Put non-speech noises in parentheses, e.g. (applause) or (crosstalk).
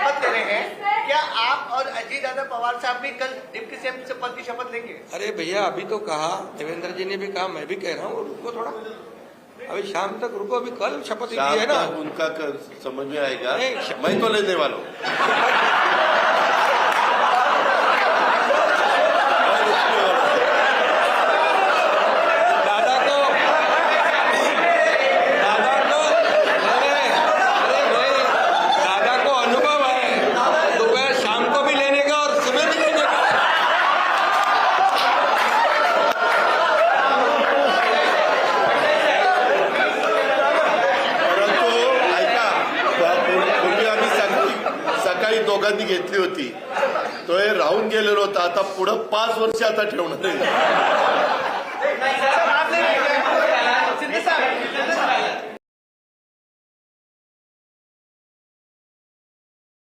शपथ ले रहे हैं। क्या आप और अजीत यादव पवार साहब भी कल डिप्टी सीएम से पद की शपथ लेंगे? अरे भैया अभी तो कहा देवेंद्र जी ने भी कहा मैं भी कह रहा हूँ रुको थोड़ा। अभी शाम तक रुको अभी कल शपथ ली है ना। उनका कर, समझ में आएगा। मैं तो लेने वाला हूँ। (laughs) सकाळी दोघांनी घेतली होती. तो हे राहून गेलेलो होता. आता पुढं पाच वर्ष आता ठेवणार आहे.